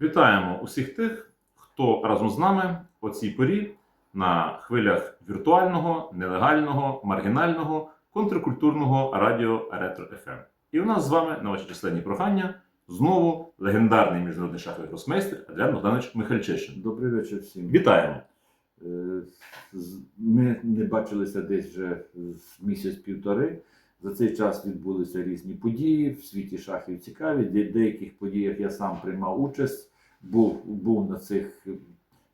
Вітаємо усіх тих, хто разом з нами о цій порі на хвилях віртуального, нелегального, маргінального, контркультурного радіо Ретро ФМ. І у нас з вами на ваші численні прохання знову легендарний міжнародний шаховий гросмейстер Адріан Богданович Михальчишин. Добрий вечір всім. Вітаємо! Е, Ми не бачилися десь вже місяць-півтори. За цей час відбулися різні події в світі шахів цікаві. Де деяких подіях я сам приймав участь, був, був на цих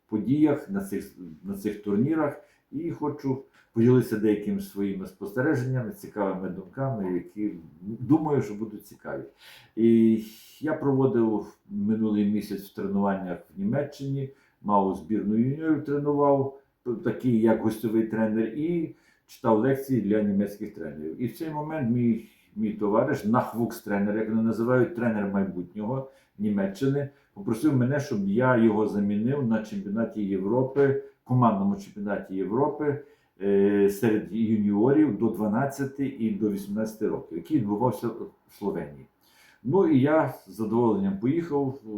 подіях, на цих, на цих турнірах, і хочу поділитися деякими своїми спостереженнями, цікавими думками, які думаю, що будуть цікаві. І я проводив минулий місяць в тренуваннях в Німеччині мав збірну юніорів, тренував, такий як гостьовий тренер, і читав лекції для німецьких тренерів. І в цей момент мій, мій товариш, нахвукс тренер, як вони називають, тренер майбутнього Німеччини, попросив мене, щоб я його замінив на чемпіонаті Європи, командному чемпіонаті Європи е, серед юніорів до 12 і до 18 років, який відбувався в Словенії. Ну і я з задоволенням поїхав е,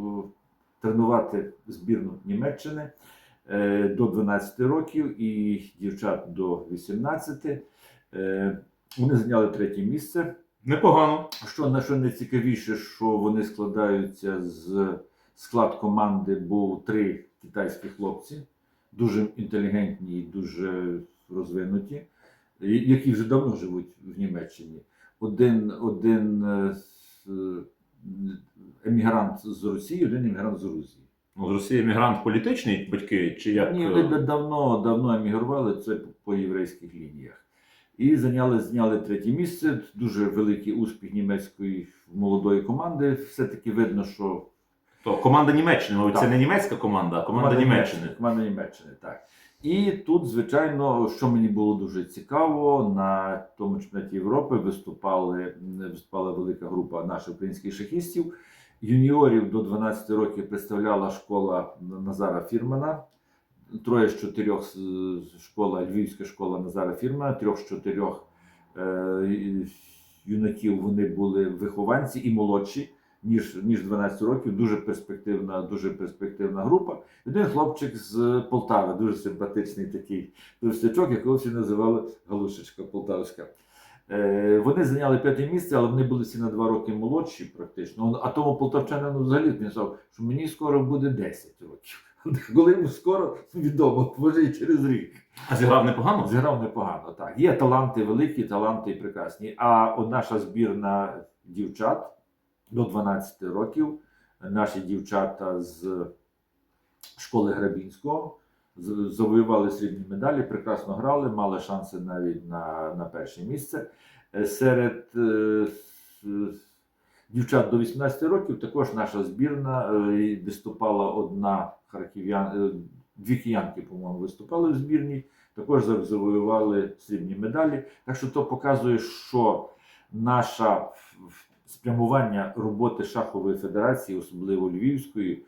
тренувати збірну Німеччини до 12 років і дівчат до 18. Е, Вони зайняли третє місце. Непогано. Що на що найцікавіше, що вони складаються з склад команди був три китайські хлопці, дуже інтелігентні і дуже розвинуті, які вже давно живуть в Німеччині. Один, один е, емігрант з Росії, один емігрант з Грузії. Ну, з Росії емігрант політичний батьки, чи як? Ні, е, вони давно, давно емігрували це по- єврейських лініях. І зайняли, зняли третє місце. Дуже великий успіх німецької молодої команди. Все-таки видно, що То команда Німеччини, мабуть, це не німецька команда, а команда, Німеччини. Команда Німеччини, так. І тут, звичайно, що мені було дуже цікаво, на тому чемпіонаті Європи виступали, виступала велика група наших українських шахістів. Юніорів до 12 років представляла школа Назара Фірмана. Троє з чотирьох школа, Львівська школа Назара Фірмана, трьох з чотирьох е, юнаків вони були вихованці і молодші, ніж, ніж 12 років. Дуже перспективна, дуже перспективна група. Один хлопчик з Полтави, дуже симпатичний такий товстячок, якого всі називали Галушечка Полтавська. Е, вони зайняли п'яте місце, але вони були всі на два роки молодші, практично. А тому полтавчанину взагалі він сказав, що мені скоро буде 10 років. Коли йому скоро відомо, може і через рік. А зіграв непогано? Зіграв непогано, так. Є таланти великі, таланти і прекрасні. А от наша збірна дівчат до 12 років, наші дівчата з школи Грабінського завоювали срібні медалі, прекрасно грали, мали шанси навіть на, на перше місце. Е, Серед е, дівчат до 18 років також наша збірна е, виступала одна харків'ян, дві киянки, по-моєму, виступали в збірній також завоювали срібні медалі. Так що то показує, що наше спрямування роботи шахової федерації, особливо львівської,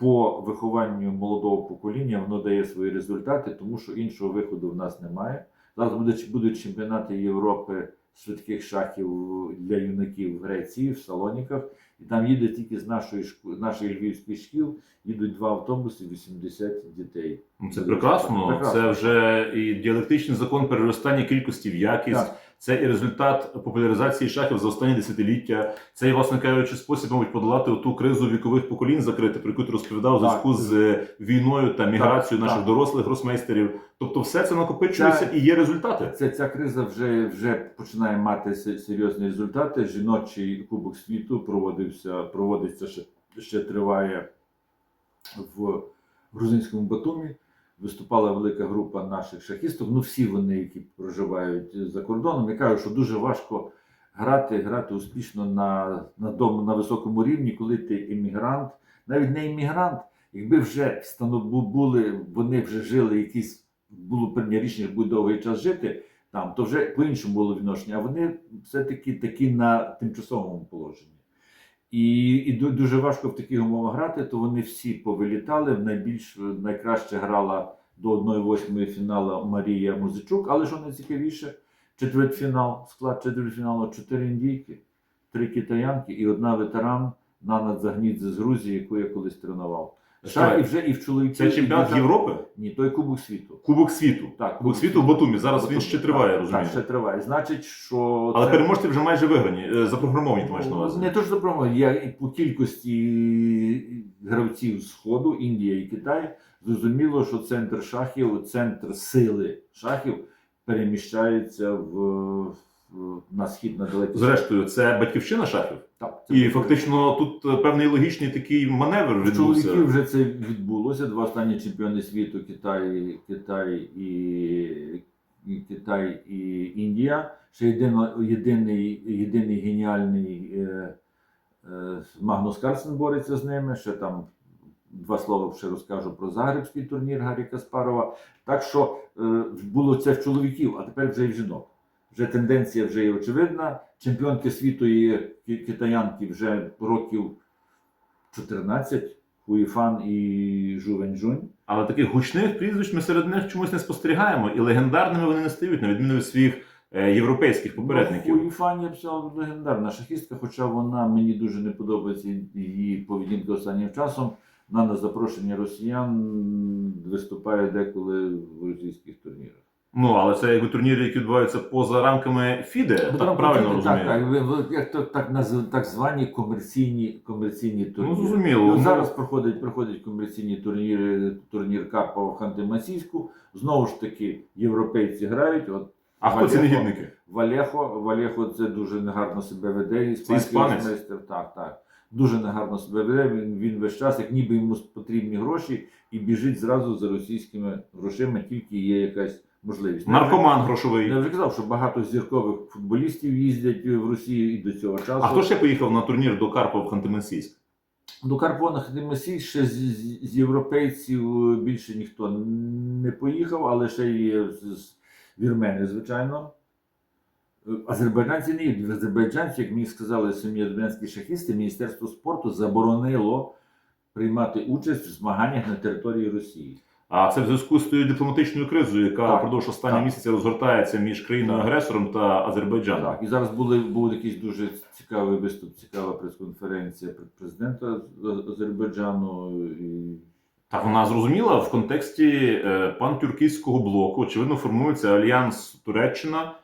по вихованню молодого покоління, воно дає свої результати, тому що іншого виходу в нас немає. Зараз буде, будуть чемпіонати Європи швидких шахів для юнаків в Греції, в Салоніках. І там їде тільки з нашої шко- нашої львівської шкіл, їдуть два автобуси, 80 дітей. Ну, Це прекрасно. Прекрасно. Це вже і діалектичний закон переростання кількості в якість. Так. Це і результат популяризації шахів за останні десятиліття. Це і, власне кажучи, спосіб, мабуть, подолати ту кризу вікових поколінь закрити, про яку ти розповідав у зв'язку з е, війною та міграцією Так, наших так. дорослих гросмейстерів. Тобто, все це накопичується Це- і є результати. Ця, ця криза вже, вже починає мати серйозні результати. Жіночий кубок світу проводився, проводиться ще, ще триває в грузинському Батумі. Виступала велика група наших шахістів. Ну, всі вони, які проживають за кордоном, я кажу, що дуже важко грати, грати успішно на, на, дому, на високому рівні, коли ти емігрант, навіть не емігрант, якби вже були, вони вже жили якісь було прийняття рішення, буде довгий час жити там, то вже по-іншому було відношення, а вони все-таки такі на тимчасовому положенні. І, і дуже важко в таких умовах грати, то вони всі повилітали. Найбільш найкраще грала до 1-8 фіналу Марія Музичук, але що найцікавіше, четвертьфінал, склад четвертьфіналу чотири індійки, три китаянки і одна ветеран Нана Загнідзе з Грузії, яку я колись тренував. Чекай, Шахи вже і в чоловіків. Це чемпіонат Європи? Ні, той Кубок світу. Кубок світу. Так, Кубок світу в Батумі. Зараз він ще триває, так, розумію. Так, ще триває. Значить, що Але це- переможці вже майже виграні, е, запрограмовані, ти маєш на увазі. Не то, що промо, я і по кількості гравців Сходу, Індія і Китай, зрозуміло, що центр шахів, центр сили шахів переміщається в, в- на схід на далекий Зрештою, це батьківщина шахів. І буде. фактично тут е, певний логічний такий маневр відбувся. чоловіків вже це відбулося. Два останні чемпіони світу Китай, Китай і, Китай і Індія. Ще єдино, єдиний, єдиний геніальний е, е, Магнус Карлсен бореться з ними. Ще там два слова ще розкажу про Загребський турнір Гаррі Каспарова. Так що е, було це в чоловіків, а тепер вже і в жінок. Вже тенденція вже є очевидна. Чемпіонки світу і ки- китаянки вже років 14, Хуїфан і Жу Венджунь. Але таких гучних прізвищ ми серед них чомусь не спостерігаємо, і легендарними вони не стають, на відміну від своїх е, європейських попередників. Ну, Хуїфан, я б сказав, легендарна шахістка, хоча вона мені дуже не подобається її поведінка останнім часом. Вона на запрошення росіян виступає деколи в російських турнірах. Ну, але це якби турніри, які відбуваються поза рамками ФІДе, так Там правильно так, розумію. так, ви- як то так назив, так звані комерційні комерційні турніри. Ну, зрозуміло. От Ну, зараз проходять, проходять комерційні турніри, турнір Карпова в Ханти-Мансійську. Знову ж таки, європейці грають. От А хто ці Валєхо- негідники? Валєхо, Валєхо це дуже негарно себе веде. Іспанський іспанець? майстер, так, так. Дуже негарно себе веде. Він, він весь час, як ніби йому потрібні гроші, і біжить зразу за російськими грошима, тільки є якась можливість. Наркоман грошовий. Я вже казав, що багато зіркових футболістів їздять в Росію і до цього часу. А хто ще поїхав на турнір до Карпова в Ханти-Мансійськ? До Карпона Хадимасій ще з, з, з європейців більше ніхто не поїхав, але ще є з, вірмени, звичайно. Азербайджанці не їдуть. В Азербайджанці, як мені сказали самі азербайджанські шахісти, Міністерство спорту заборонило приймати участь в змаганнях на території Росії. А це в зв'язку з тією дипломатичною кризою, яка Так, впродовж останнього місяця розгортається між країною-агресором та Азербайджаном. Так, і зараз були, був якийсь дуже цікавий виступ, цікава прес-конференція президента Азербайджану. І Так вона зрозуміла в контексті е, пантюркійського блоку. Очевидно, формується альянс Туреччина,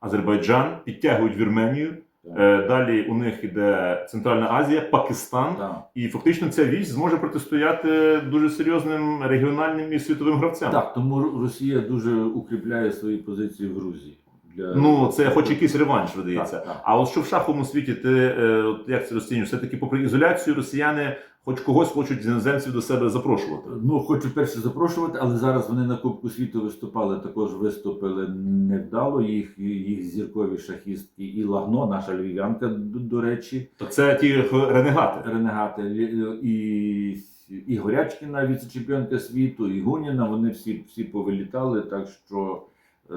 Азербайджан, підтягують Вірменію. Е, далі у них іде Центральна Азія, Пакистан. да. І фактично ця вісь зможе протистояти дуже серйозним регіональним і світовим гравцям. Так, тому Росія дуже укріпляє свої позиції в Грузії. Для... Ну, це хоч якийсь реванш видається. Так, так. А от що в шаховому світі, ти е, от як це розцінюєш? Все-таки, попри ізоляцію, росіяни хоч когось хочуть з іноземців до себе запрошувати. Ну, хочу перше запрошувати, але зараз вони на Кубку світу виступали, також виступили невдало. Їх, їх зіркові шахістки і Лагно, наша львів'янка, до, до речі, То це ті ренегати. ренегати Лі- і, і Горячкіна, віце-чемпіонка світу, і Гуніна. Вони всі, всі повилітали, так що е,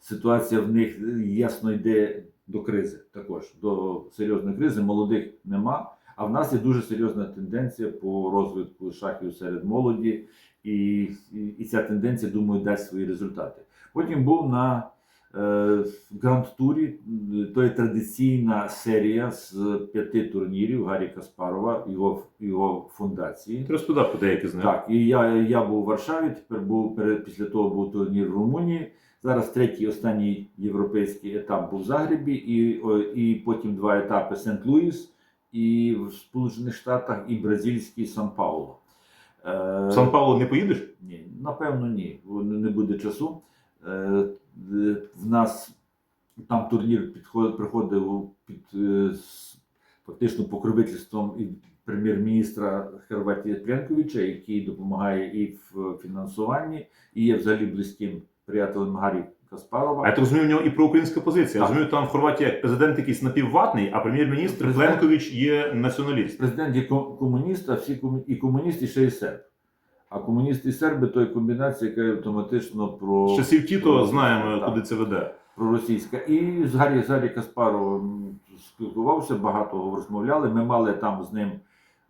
ситуація в них ясно йде до кризи також, до серйозної кризи. Молодих нема. А в нас є дуже серйозна тенденція по розвитку шахів серед молоді, і, і, і ця тенденція, думаю, дасть свої результати. Потім був на е, гранд-турі, то є традиційна серія з п'яти турнірів Гаррі Каспарова, його, його фундації. Ти розповідав про деякі з них. Так, і я, я був у Варшаві, тепер був після того був турнір в Румунії. Зараз третій останній європейський етап був в Загребі, і, і потім два етапи Сент-Луїс, і в Сполучених Штатах, і бразильський Сан-Пауло. Е, В сан паулу не поїдеш? ні, напевно, ні. Не буде часу. Е, е, В нас там турнір підходив, приходив під е, фактично покровительством і прем'єр-міністра Хорватії Пленковича, який допомагає і в фінансуванні, і є взагалі близьким приятелем Гаррі Каспарова. А я так розумію, у нього і проукраїнська позиція. Я Так. розумію, там в Хорватії як президент якийсь напівватний, а прем'єр-міністр Президент- Пленкович є націоналіст. Президент є ко- комуніст, а всі кому- і комуніст, і ще й серб. А комуністи і серби то є комбінація, яка є автоматично про. З часів Тіто знаємо, так. куди це веде. проросійська. І з Гаррі, з Гаррі Каспаровим спілкувався, багато розмовляли. Ми мали там з ним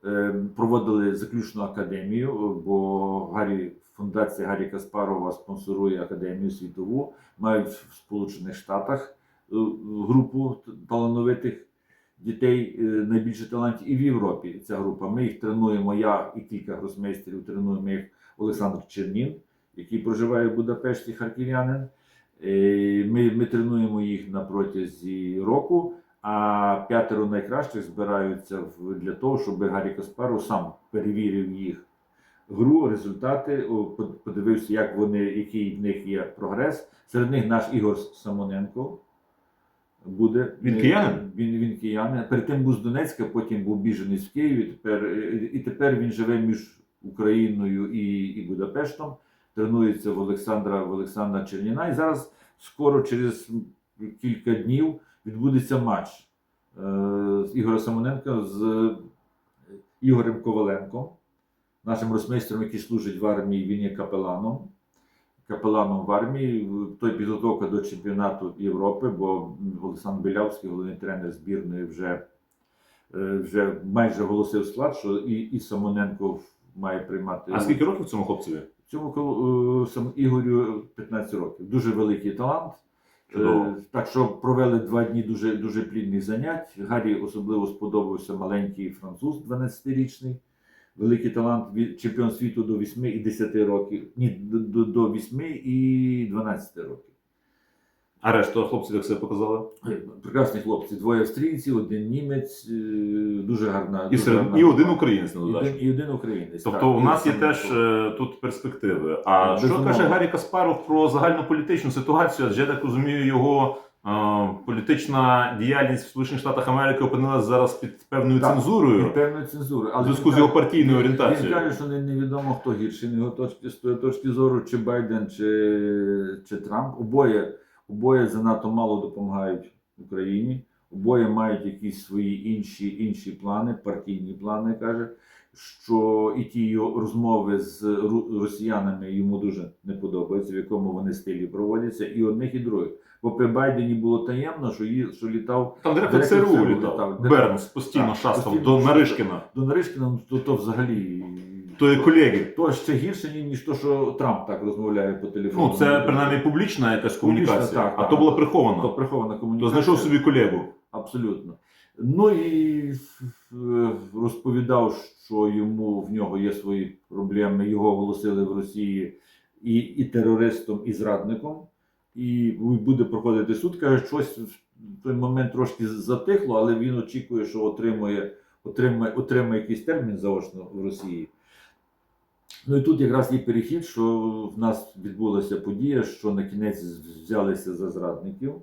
е, проводили заключну академію, бо Гаррі, фундація Гаррі Каспарова спонсорує академію світову. Мають в Сполучених Штатах е, групу талановитих дітей е, найбільше талантів і в Європі. Ця група. Ми їх тренуємо. Я і кілька гросмейстерів тренуємо їх Олександр Чернін, який проживає в Будапешті, харків'янин. Е, Ми, ми тренуємо їх на протязі року, а п'ятеро найкращих збираються для того, щоб Гаррі Каспаров сам перевірив їх гру, результати, подивився, як вони, який в них є прогрес. Серед них наш Ігор Самоненко буде. Він Е, киянин? Він, він киянин. Перед тим був з Донецька, потім був біженець в Києві. Тепер, е, і тепер він живе між Україною і, і Будапештом. Тренується в Олександра, в Олександра Черніна. І зараз скоро, через кілька днів, відбудеться матч е, з Ігоря Самоненка з е, Ігорем Коваленком, нашим росмейстером, який служить в армії, він є капеланом. Капеланом в армії, той підготовка до чемпіонату Європи, бо Олександр Білявський, головний тренер збірної, вже, е, вже майже оголосив склад, що і, і Самоненко має приймати. А скільки років цьому хлопцеві? Цьому е, сам Ігорю 15 років. Дуже великий талант. Чудово. Е, Так що провели два дні дуже, дуже плідних занять. Гаррі особливо сподобався маленький француз 12-річний. Великий талант чемпіон світу до 8 і 10 років. Ні, до, до, до 8 і 12 років. А решта хлопців як себе показали? Прекрасні хлопці. Двоє австрійців, один німець, е, дуже гарна. І, дуже серед, гарна і один українець на І один, і один українець. Тобто так. у нас є теж Самоненко. е, тут перспективи. А що каже Гаррі Каспаров про загальну політичну ситуацію? Адже я так розумію, його політична діяльність в Сполучених Штатах Америки опинилася зараз під певною Так, цензурою. Під певною цензурою. В зв'язку з його партійною Він орієнтацією. каже, що не- невідомо хто гірший, з його точки, з тої точки зору, чи Байден, чи, чи Трамп. Обоє, обоє занадто мало допомагають Україні. Обоє мають якісь свої інші, інші плани, партійні плани, каже, що і ті його розмови з росіянами йому дуже не подобаються, в якому вони стилі проводяться, і одних, і других. Бо при Байдені було таємно, що, ї, що літав Там директор ЦРУ літав. літав. Бернс постійно Так, шастав постійно до. Наришкіна. до Наришкіна, ну, то, то взагалі. То є колеги. То ще гірше, ніж то, що Трамп так розмовляє по телефону. Ну, це принаймні публічна якась комунікація, Публічна, так, а так. то була прихована. То прихована. прихована То комунікація. знайшов собі колегу. Абсолютно. Ну і е, розповідав, що йому в нього є свої проблеми. Його оголосили в Росії і, і терористом, і зрадником. І буде проходити суд. Каже, щось в той момент трошки затихло, але він очікує, що отримує, отримає, отримає якийсь термін заочно в Росії. Ну і тут якраз є перехід, що в нас відбулася подія, що на кінець взялися за зрадників.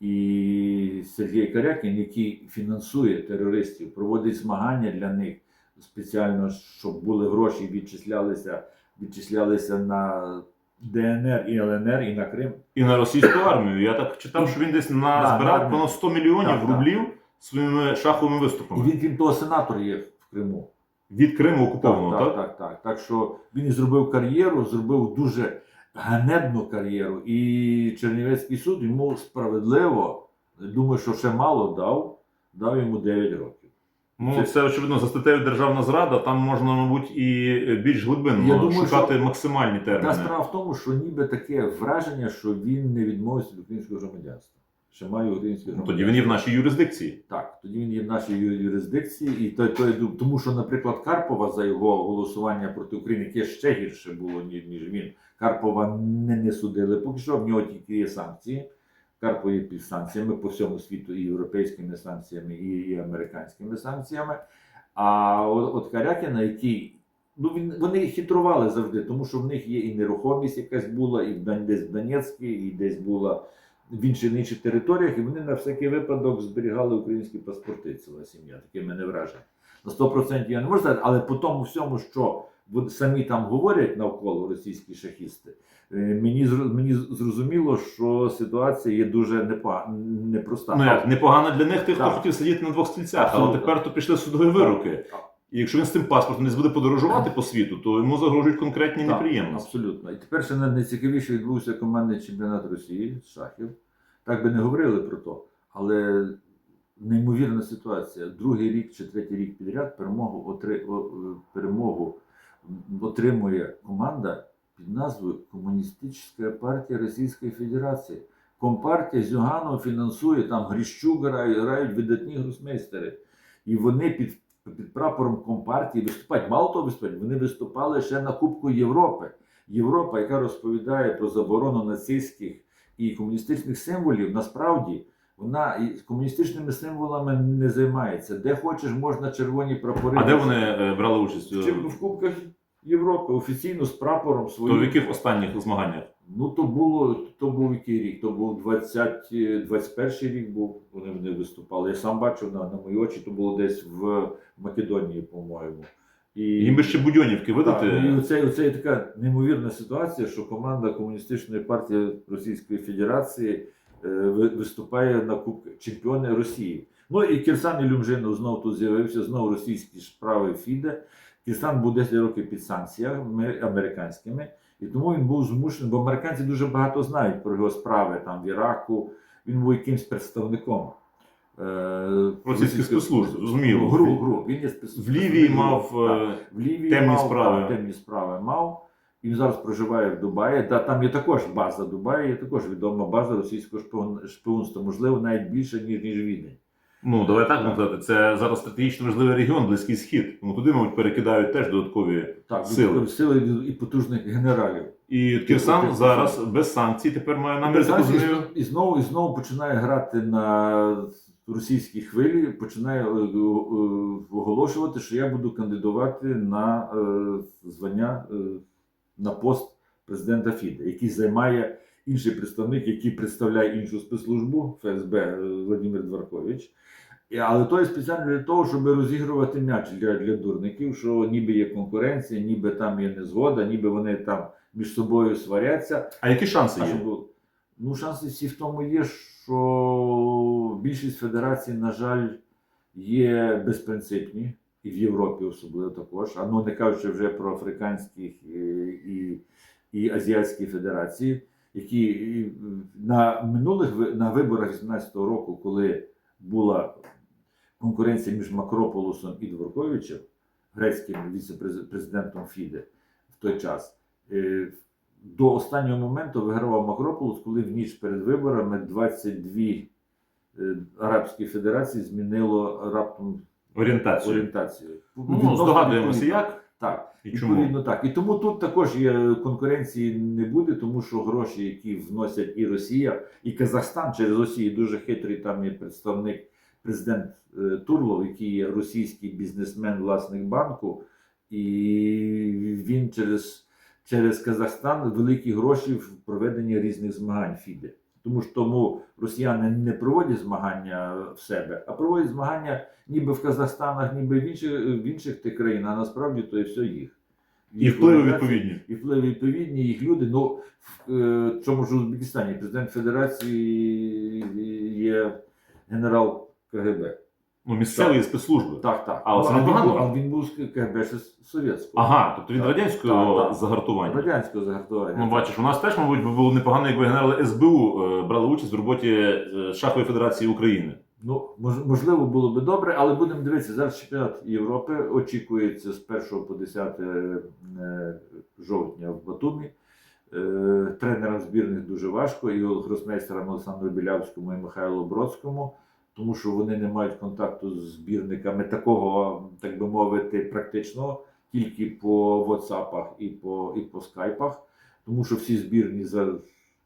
І Сергій Карякін, який фінансує терористів, проводить змагання для них спеціально, щоб були гроші, відчислялися, відчислялися на ДНР і ЛНР і на Крим. І на російську армію. Я так читав, що він десь назбирав на армію. понад 100 мільйонів Так, так. рублів своїми шаховими І виступами. він, крім того, сенатор є в Криму. Від Криму окупованого, так, так? так, так, так. Так що він і зробив кар'єру, зробив дуже ганебну кар'єру. І Чернівецький суд йому справедливо, думаю, що ще мало дав, дав йому 9 років. Ну, Це- це очевидно за статтею державна зрада. Там можна, мабуть, і більш глибинно Я думаю, шукати що- максимальні Та терміни. справа в тому, що ніби таке враження, що він не відмовився від українського громадянства. Ще має українське Ну, громадянство. Тоді він є в нашій юрисдикції. Так, тоді він є в нашій юрисдикції, і то, то, тому що, наприклад, Карпова за його голосування проти України, яке ще гірше було, ніж він. Карпова не, не судили. Поки що в нього тільки є санкції. Карпо є під санкціями по всьому світу, і європейськими санкціями, і, американськими санкціями. А от, от Карякіна, який. Ну, він, вони хитрували завжди, тому що в них є і нерухомість якась була, і десь в Донецькій, і десь була в інших інших територіях, і вони на всякий випадок зберігали українські паспорти, ціла сім'я. Таке мене враження. На 100% я не можу сказати, але по тому всьому, що самі там говорять навколо російські шахісти, е, мені, мені зрозуміло, що ситуація є дуже непа, непроста. Ну як, непогано для них тих, хто хотів сидіти на двох стільцях, але тепер то пішли судові вироки. І якщо він з тим паспортом не буде подорожувати по світу, то йому загрожують конкретні Так, неприємності. Абсолютно. І тепер ще най- найцікавіше відбувся командний чемпіонат Росії з шахів. Так би не говорили про то, але неймовірна ситуація. Другий рік чи третій рік підряд перемогу, отри... о- перемогу отримує команда під назвою Комуністична партія Російської Федерації. Компартія Зюганов фінансує там Гріщук грають, грають видатні гросмейстери. І вони під, під прапором Компартії виступають. Мало того виступають, вони виступали ще на Кубку Європи. Європа, яка розповідає про заборону нацистських і комуністичних символів, насправді вона і комуністичними символами не займається. Де хочеш, можна червоні прапори. А де вони е, брали участь? Чи в Кубках Європи офіційно з прапором своїм. То в яких останніх змаганнях? Ну, то було, то був який рік? То був 20, е, 21 рік був, вони, вони виступали. Я сам бачив на, на мої очі, то було десь в Македонії, по-моєму. І, Їм би ще Будьонівки так, видати. ну, і оце, оце є така неймовірна ситуація, що команда Комуністичної партії Російської Федерації е, ви- виступає на Кубку чемпіони Росії. Ну і Кірсан Ілюмжинов знову тут з'явився, знову російські справи ФІДе. Кірсан був 10 років під санкціями американськими, і тому він був змушений, бо американці дуже багато знають про його справи там в Іраку. Він був якимсь представником. е, Російських спецслужб, зрозуміло. Гру, гру. Він є В. Лівії мав е, в Лівії темні мав, справи. Так, темні справи мав. І він зараз проживає в Дубаї. Та, там є також база Дубаї, є також відома база російського шпигунства, можливо, навіть більше, ніж, ніж Відень. Ну, давай так будемо казати, це зараз стратегічно важливий регіон, Близький Схід. Тому туди, мабуть, перекидають теж додаткові. Так, Сили. сили, і потужних генералів. І Кірсан зараз без санкцій тепер має намір розумію. і знову і знову починає грати на російській хвилі, починає е, е, оголошувати, що я буду кандидувати на е, звання на пост президента ФІДа, який займає інший представник, який представляє іншу спецслужбу ФСБ е, Владимир Дворкович. Але то є спеціально для того, щоб розігрувати м'яч для, для дурників, що ніби є конкуренція, ніби там є незгода, ніби вони там між собою сваряться. А які шанси А є? що було? Ну, шанси всі в тому є, що більшість федерацій, на жаль, є безпринципні, і в Європі особливо також. А ну не кажучи вже про африканські і, і, і азіатські федерації, які на минулих на виборах 18-го року, коли була конкуренція між Макрополусом і Дворковичем, грецьким віце-президентом ФІДе в той час. е, до останнього моменту вигравав Макрополус, коли в ніч перед виборами 22 е, арабські федерації змінило раптом Орієнтацію. орієнтацію. Ну, здогадуємося, як Так, і чому. відповідно так. І тому тут також є конкуренції не буде, тому що гроші, які вносять і Росія, і Казахстан через Росію дуже хитрий. Там є представник президент е, Турлов, який є російський бізнесмен, власник банку, і він через, через Казахстан великі гроші в проведенні різних змагань ФІДе. Тому що тому росіяни не проводять змагання в себе, а проводять змагання ніби в Казахстанах, ніби в інших, в інших тих країнах, а насправді то і все їх. І впливи відповідні. І впливи відповідні, їх люди. Ну, в е, чому ж Узбекистані президент Федерації є генерал КГБ. Ну, місцеві спецслужби. Так, так. Але Ну, це а він був- А він був з КГБ совєтського. Ага, тобто від Так, радянського так, так. загартування. Радянського загартування. Ну, бачиш, у нас теж, мабуть, би було непогано, якби генерали СБУ е, брали участь в роботі е, Шахової Федерації України. Ну, мож- можливо, було би добре, але будемо дивитися. Зараз чемпіонат Європи очікується з 1 по 10 е, жовтня в Батумі. Е, Тренерам збірних дуже важко, і гросмейстерам Олександру Білявському і Михайлу Бродському, тому що вони не мають контакту з збірниками такого, так би мовити, практичного, тільки по WhatsApp і по, і по скайпах, тому що всі збірні за,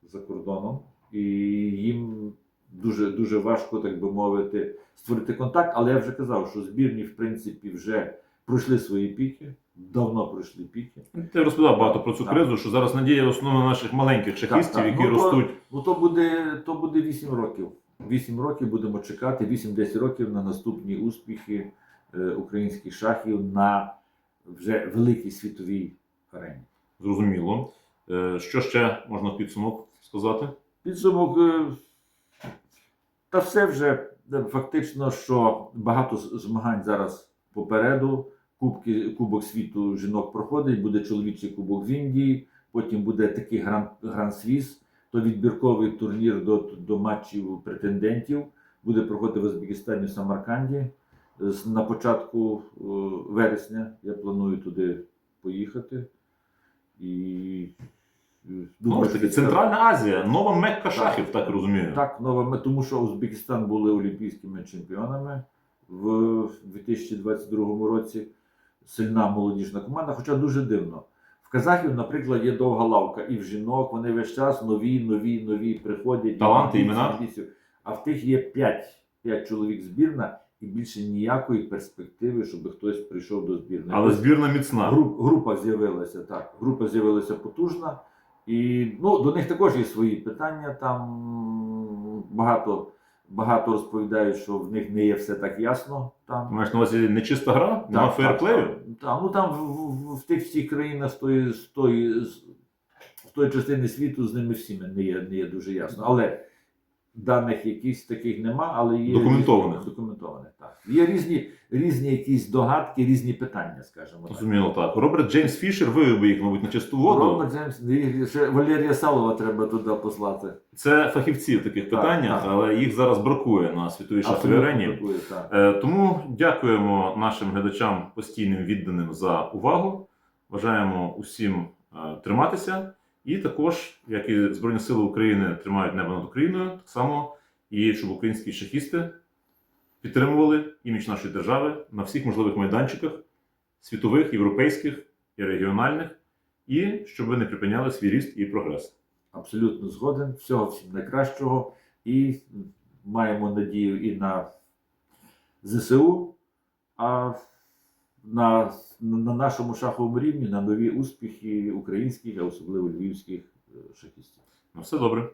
за кордоном, і їм дуже, дуже важко, так би мовити, створити контакт. Але я вже казав, що збірні, в принципі, вже пройшли свої піки, давно пройшли піки. Ти розповідав багато про цю Так. кризу, що зараз надія основна наших маленьких шахістів, так. які Ну, то- ростуть. Ну то буде, то буде 8 років. 8 років будемо чекати, 8-10 років на наступні успіхи е, українських шахів на вже великій світовій арені. Зрозуміло. Е, Що ще можна в підсумок сказати? Підсумок. е, Та все вже фактично, що багато змагань зараз попереду. Кубки, Кубок світу жінок проходить, буде чоловічий кубок в Індії, потім буде такий гран, гран свіс, то відбірковий турнір до, до матчів претендентів. Буде проходити в Узбекистані в Самарканді. На початку е, вересня я планую туди поїхати. І Ну, ж таки, Центральна Азія, нова Мекка шахів, так розумію. Так, новими, тому що Узбекистан були олімпійськими чемпіонами в 2022 році. Сильна молодіжна команда, хоча дуже дивно. Казахів, наприклад, є довга лавка і в жінок, вони весь час нові, нові, нові приходять. Таланти, імена? А в тих є 5, 5 чоловік збірна і більше ніякої перспективи, щоб хтось прийшов до збірної. Але збірна міцна. Груп, група з'явилася, так. Група з'явилася потужна. І ну, до них також є свої питання. Там багато, багато розповідають, що в них не є все так ясно. Там. Маєш на увазі нечиста гра, нема фейерплею? так, так. ну там в, в, в тих всіх країнах з тої, з тої, з, з тої частини світу з ними всіми не є, не є дуже ясно. Але даних якихось таких нема, але є Документованих. різні- документованих. Так. Є різні, різні якісь догадки, різні питання, скажімо так. Зрозуміло так. Роберт Джеймс Фішер вивів би їх, мабуть, на чисту воду. Роберт Джеймс, ще Валерія Салова треба туди послати. Це фахівці в таких Так, питаннях, так. але їх зараз бракує на світовій шаховій арені. Е, Тому дякуємо нашим глядачам постійним відданим за увагу. Бажаємо усім е, триматися. І також, як і Збройні Сили України тримають небо над Україною, так само і щоб українські шахісти підтримували імідж нашої держави на всіх можливих майданчиках світових, європейських і регіональних, і щоб ви не припиняли свій ріст і прогрес. Абсолютно згоден. Всього всім найкращого. І маємо надію і на ЗСУ, а на, на нашому шаховому рівні на нові успіхи українських, а особливо львівських е, шахістів. На все добре.